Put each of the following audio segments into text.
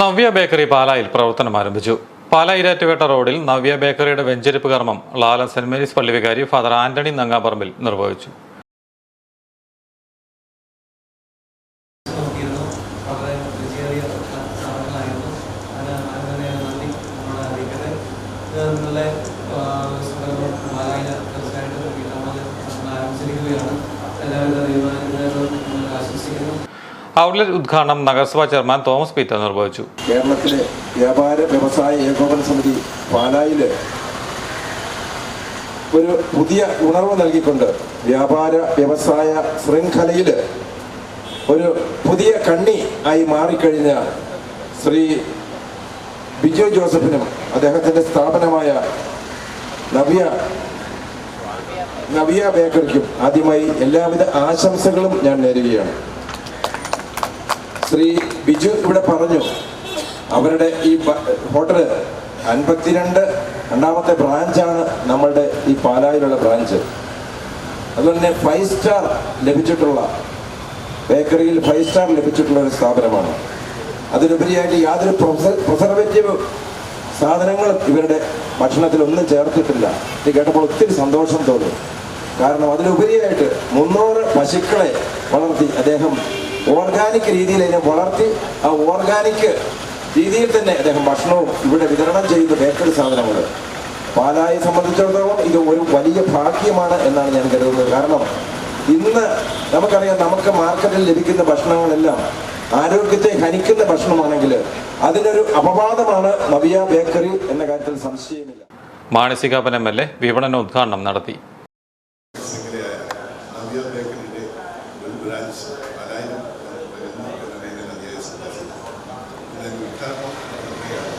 Navya bakery പാലായിൽ പ്രവർത്തനം ആരംഭിച്ചു. പാല ഇരാറ്റുപേട്ട റോഡിൽ നവ്യ ബേക്കറിയുടെ വെഞ്ചരിപ്പ് കർമ്മം ലാല സെന്റ് മേരീസ് പള്ളി വികാരി ഫാദർ ആന്റണി നങ്ങാപറമ്പിൽ നിർവഹിച്ചു. ആശംസിക്കുന്നു. ഔട്ട്ലെറ്റ് ഉദ്ഘാടനം നഗരസഭാ ചെയർമാൻ തോമസ് പീറ്റർ നിർവഹിച്ചു. കേരളത്തിലെ വ്യാപാര വ്യവസായ ഏകോപന സമിതി പാലായിൽ ഒരു പുതിയ ഉണർവ് നൽകിക്കൊണ്ട് വ്യാപാര വ്യവസായ ശൃംഖലയിൽ ഒരു പുതിയ കണ്ണി ആയി മാറിക്കഴിഞ്ഞ ശ്രീ ബിജു ജോസഫിനും അദ്ദേഹത്തിന്റെ സ്ഥാപനമായ നവ്യ നവ്യ ബേക്കറിക്കും ആദ്യമായി എല്ലാവിധ ആശംസകളും ഞാൻ നേരുകയാണ്. ശ്രീ ബിജു ഇവിടെ പറഞ്ഞു. അവരുടെ ഈ ഹോട്ടൽ അൻപത്തിരണ്ട് രണ്ടാമത്തെ ബ്രാഞ്ചാണ് നമ്മളുടെ ഈ പാലായിലുള്ള ബ്രാഞ്ച് അതുപോലെ തന്നെ ഫൈവ് സ്റ്റാർ ലഭിച്ചിട്ടുള്ള ബേക്കറിയിൽ ഫൈവ് സ്റ്റാർ ലഭിച്ചിട്ടുള്ള ഒരു സ്ഥാപനമാണ്. അതിനുപരിയായിട്ട് യാതൊരു പ്രിസർവേറ്റീവ് സാധനങ്ങളും ഇവരുടെ ഭക്ഷണത്തിൽ ഒന്നും ചേർത്തിട്ടില്ല. ഇത് കേട്ടപ്പോൾ ഒത്തിരി സന്തോഷം തോന്നി. കാരണം അതിലുപരിയായിട്ട് മുന്നൂറ് പശുക്കളെ വളർത്തി അദ്ദേഹം ഓർഗാനിക് രീതിയിൽ അതിനെ വളർത്തി ആ ഓർഗാനിക് രീതിയിൽ തന്നെ അദ്ദേഹം ഭക്ഷണവും ഇവിടെ വിതരണം ചെയ്യുന്ന ബേക്കറി സാധനങ്ങൾ പാലായെ സംബന്ധിച്ചിടത്തോളം ഇത് ഒരു വലിയ ഭാഗ്യമാണ് എന്നാണ് ഞാൻ കരുതുന്നത്. കാരണം ഇന്ന് നമുക്കറിയാം നമുക്ക് മാർക്കറ്റിൽ ലഭിക്കുന്ന ഭക്ഷണങ്ങളെല്ലാം ആരോഗ്യത്തെ ഹനിക്കുന്ന ഭക്ഷണമാണെങ്കിൽ അതിനൊരു അപവാദമാണ് നവിയ ബേക്കറി എന്ന കാര്യത്തിൽ സംശയമില്ല. മാനസികാപൻ എം എൽ എ വിപണന ഉദ്ഘാടനം നടത്തി. ശൃംഖലയായ നവ്യ ബേക്കറിയുടെ ഒരു ബ്രാഞ്ച് പലായിരം വരുന്നു എന്നതിൽ അതിയായ സന്തോഷം ഇതിന്റെ ഉദ്ഘാടനം നടത്തുകയാണ്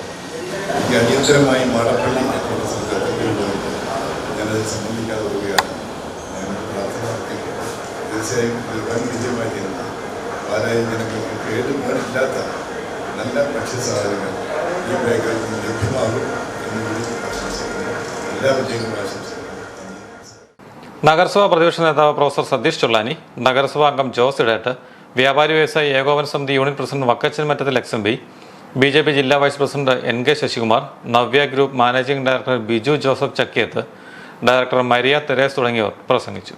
എനിക്ക് അടിയന്തരമായി മാടപ്പള്ളി എന്നുള്ള എത്തേണ്ടതുകൊണ്ട് ഞാനതിൽ സംബന്ധിക്കാതെ വരികയാണ് ഞങ്ങളുടെ പ്രാർത്ഥന നടത്തിയിട്ടുണ്ട് തീർച്ചയായും വൻ വിജയമായി തീരുന്നു പാലായി ജനങ്ങൾക്ക് കേടുപാടില്ലാത്ത നല്ല ഭക്ഷ്യസാധനങ്ങൾ ഈ ബേക്കറിയിൽ നിന്ന് ലഭ്യമാകും എന്ന് കൂടി ആശംസിക്കുന്നു എല്ലാ വിജയങ്ങളും ആശംസിക്കുന്നു നഗരസഭാ പ്രതിപക്ഷ നേതാവ് പ്രൊഫസർ സതീഷ് ചുള്ളാനി നഗരസഭാ അംഗം ജോസ് ഇടേട്ട് വ്യാപാരി വ്യവസായി ഏകോപന സമിതി unit president Vakkachan M P B J P ജില്ലാ vice president N K Sasikumar Navya group managing director Biju Joseph Chakkiyath director Maria Therese തുടങ്ങിയവർ പ്രസംഗിച്ചു.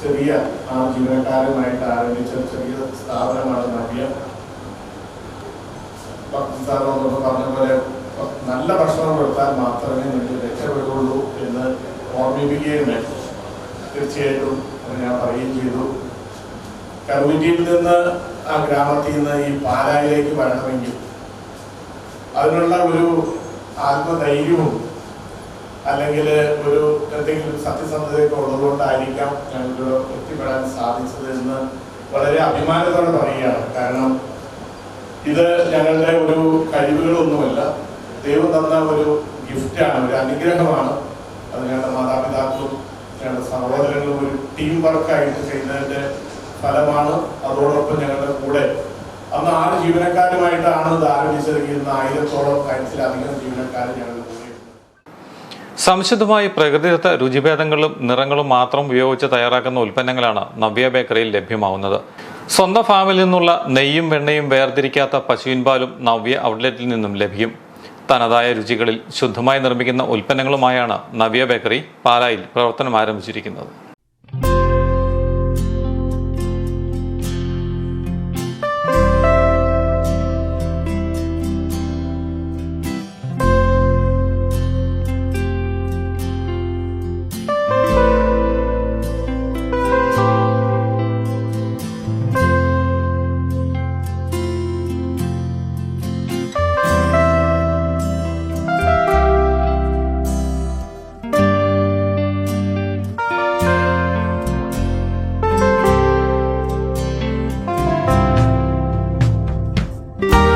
ചെറിയ ആരംഭിച്ച ചെറിയ പറഞ്ഞ പോലെ നല്ല ഭക്ഷണം കൊടുത്താൽ മാത്രമേ നിങ്ങൾക്ക് രക്ഷപ്പെടുകയുള്ളൂ എന്ന് ഓർമ്മിപ്പിക്കുകയുണ്ടായി തീർച്ചയായിട്ടും അത് ഞാൻ പറയുകയും ചെയ്തു. കമ്മിറ്റിയിൽ നിന്ന് ആ ഗ്രാമത്തിൽ നിന്ന് ഈ പാലായിലേക്ക് വരണമെങ്കിൽ അതിനുള്ള ഒരു ആത്മധൈര്യവും അല്ലെങ്കിൽ ഒരു എന്തെങ്കിലും സത്യസന്ധതയൊക്കെ ഉള്ളതുകൊണ്ടായിരിക്കാം ഞങ്ങൾക്ക് എത്തിപ്പെടാൻ സാധിച്ചത് എന്ന് വളരെ അഭിമാനത്തോടെ പറയുകയാണ്. കാരണം ഇത് ഞങ്ങളുടെ ഒരു കഴിവുകളൊന്നുമല്ല. ദൈവം തന്ന ഒരു ഗിഫ്റ്റാണ് ഒരു അനുഗ്രഹമാണ്. അത് ഞങ്ങളുടെ മാതാപിതാക്കളും ഞങ്ങളുടെ സഹോദരങ്ങളും ഒരു ടീം വർക്കായിട്ട് ചെയ്യുന്നതിന്റെ ഫലമാണ്. അതോടൊപ്പം ഞങ്ങളുടെ കൂടെ അന്ന് ആറ് ജീവനക്കാരുമായിട്ടാണ് ഇത് ആരംഭിച്ചിരിക്കുന്ന ആയിരത്തോളം കാര്യത്തിലധികം ജീവനക്കാർ ഞങ്ങളുടെ സംശുദ്ധമായി പ്രകൃതിദത്ത രുചിഭേദങ്ങളും നിറങ്ങളും മാത്രം ഉപയോഗിച്ച് തയ്യാറാക്കുന്ന ഉൽപ്പന്നങ്ങളാണ് നവ്യ ബേക്കറിയിൽ ലഭ്യമാവുന്നത്. സ്വന്തം ഫാമിൽ നിന്നുള്ള നെയ്യും വെണ്ണയും വേർതിരിക്കാത്ത പശുവിൻപാലും നവ്യ ഔട്ട്ലെറ്റിൽ നിന്നും ലഭിക്കും. തനതായ രുചികളിൽ ശുദ്ധമായി നിർമ്മിക്കുന്ന ഉൽപ്പന്നങ്ങളുമായാണ് നവ്യ ബേക്കറി പാലായിൽ പ്രവർത്തനം ആരംഭിച്ചിരിക്കുന്നത്. Música